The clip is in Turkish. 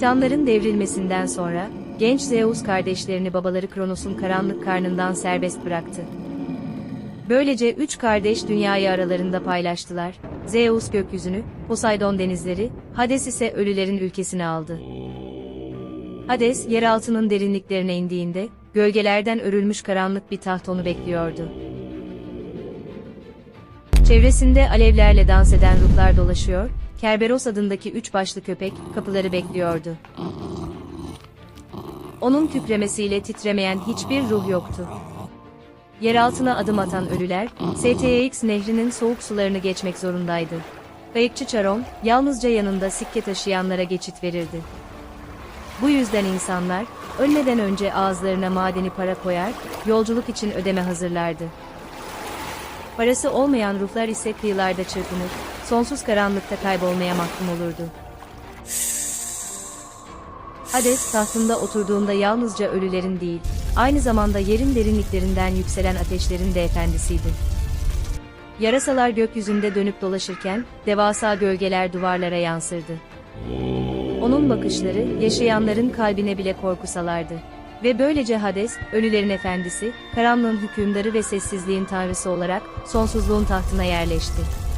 Titanların devrilmesinden sonra, genç Zeus kardeşlerini babaları Kronos'un karanlık karnından serbest bıraktı. Böylece üç kardeş dünyayı aralarında paylaştılar. Zeus gökyüzünü, Poseidon denizleri, Hades ise ölülerin ülkesini aldı. Hades, yeraltının derinliklerine indiğinde, gölgelerden örülmüş karanlık bir taht onu bekliyordu. Çevresinde alevlerle dans eden ruhlar dolaşıyor, Kerberos adındaki üç başlı köpek, kapıları bekliyordu. Onun kükremesiyle titremeyen hiçbir ruh yoktu. Yeraltına adım atan ölüler, STX nehrinin soğuk sularını geçmek zorundaydı. Kayıkçı Charon, yalnızca yanında sikke taşıyanlara geçit verirdi. Bu yüzden insanlar, ölmeden önce ağızlarına madeni para koyar, yolculuk için ödeme hazırlardı. Parası olmayan ruhlar ise kıyılarda çırpınır, sonsuz karanlıkta kaybolmaya mahkum olurdu. Hades tahtında oturduğunda yalnızca ölülerin değil, aynı zamanda yerin derinliklerinden yükselen ateşlerin de efendisiydi. Yarasalar gökyüzünde dönüp dolaşırken, devasa gölgeler duvarlara yansırdı. Onun bakışları, yaşayanların kalbine bile korku salardı. Ve böylece Hades, ölülerin efendisi, karanlığın hükümdarı ve sessizliğin tanrısı olarak, sonsuzluğun tahtına yerleşti.